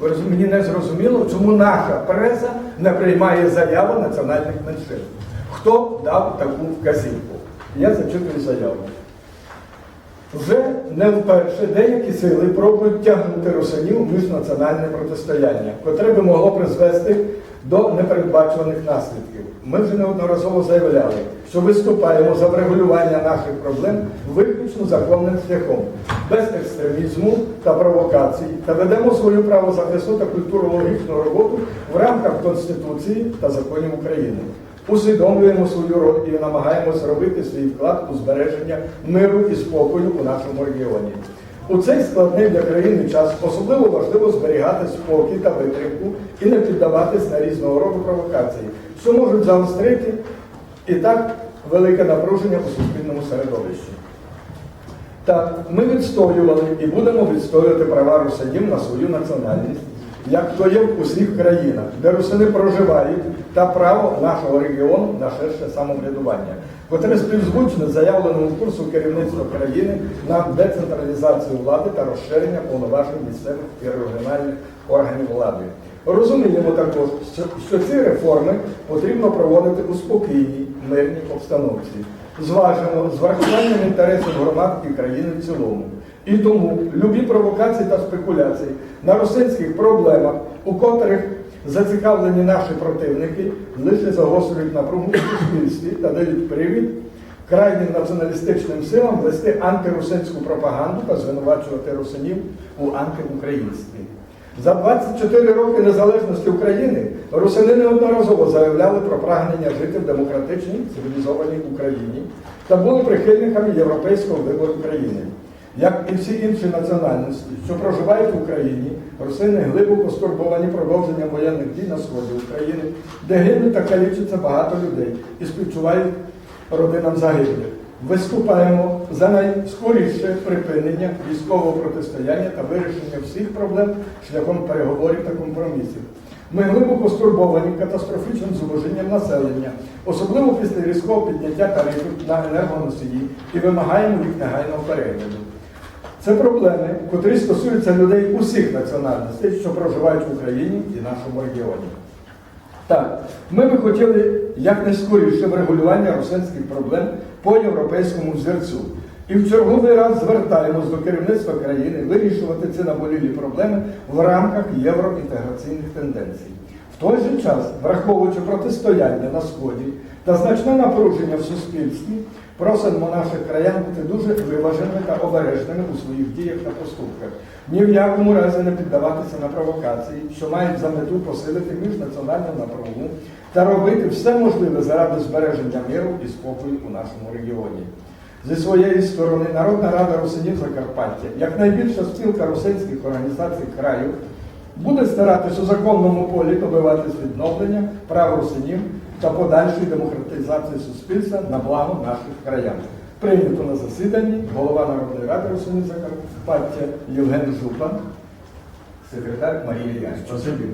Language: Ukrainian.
Мені не зрозуміло, чому наша преса не приймає заяву національних меншин. Хто дав таку вказівку? Я зачитую заяву. Вже не вперше деякі сили пробують тягнути русинів в міжнаціональне протистояння, котре би могло призвести до непередбачуваних наслідків. Ми вже неодноразово заявляли, що виступаємо за врегулювання наших проблем виключно законним шляхом, без екстремізму та провокацій, та ведемо свою правозахисну та культурологічну роботу в рамках Конституції та законів України усвідомлюємо свою роль і намагаємося робити свій вклад у збереження миру і спокою у нашому регіоні. У цей складний для країни час особливо важливо зберігати спокій та витримку і не піддаватись на різного роду провокації, що можуть загострити і так велике напруження у суспільному середовищі. Так, ми відстоювали і будемо відстоювати права русинів на свою національність, як то є в усіх країнах, де русини проживають, та право нашого регіону на ширше самоврядування, котре співзвучне заявленому курсу керівництва країни на децентралізацію влади та розширення повноважень місцевих і регіональних органів влади. Розуміємо також, що ці реформи потрібно проводити у спокійній, мирній обстановці зважено з врахуванням інтересів громад і країни в цілому. І тому любі провокації та спекуляції на російських проблемах, у котрих зацікавлені наші противники, лише загострюють напругу у суспільстві та дають привід крайнім націоналістичним силам вести антирусинську пропаганду та звинувачувати русинів у антиукраїнстві. За 24 роки незалежності України русини неодноразово заявляли про прагнення жити в демократичній цивілізованій Україні та були прихильниками європейського вибору країни. Як і всі інші національності, що проживають в Україні, русини глибоко стурбовані продовженням воєнних дій на сході України, де гинуть та калічиться багато людей і співчувають родинам загиблих. Виступаємо за найскоріше припинення військового протистояння та вирішення всіх проблем шляхом переговорів та компромісів. Ми глибоко стурбовані катастрофічним зубожінням населення, особливо після різкого підняття тарифів на енергоносії і вимагаємо їх негайного перегляду. Це проблеми, котрі стосуються людей усіх національностей, що проживають в Україні і нашому регіоні. Так, ми би хотіли якнайскоріше врегулювання русинських проблем по європейському взірцю. І в черговий раз звертаємось до керівництва країни вирішувати ці наболілі проблеми в рамках євроінтеграційних тенденцій. Той же час, враховуючи протистояння на сході та значне напруження в суспільстві, просимо наших краян бути дуже виваженими та обережними у своїх діях та поступках. Ні в якому разі не піддаватися на провокації, що мають за мету посилити міжнаціональну напругу та робити все можливе заради збереження миру і спокою у нашому регіоні. Зі своєї сторони Народна Рада Русинів Закарпаття, як найбільша спілка русинських організацій краю, буде старатись у законному полі добиватись відновлення прав русинів та подальшої демократизації суспільства на благо наших краян. Прийнято на засіданні голова Народної ради Русинів Закарпаття Євген Жупан, секретар Марія Янченко.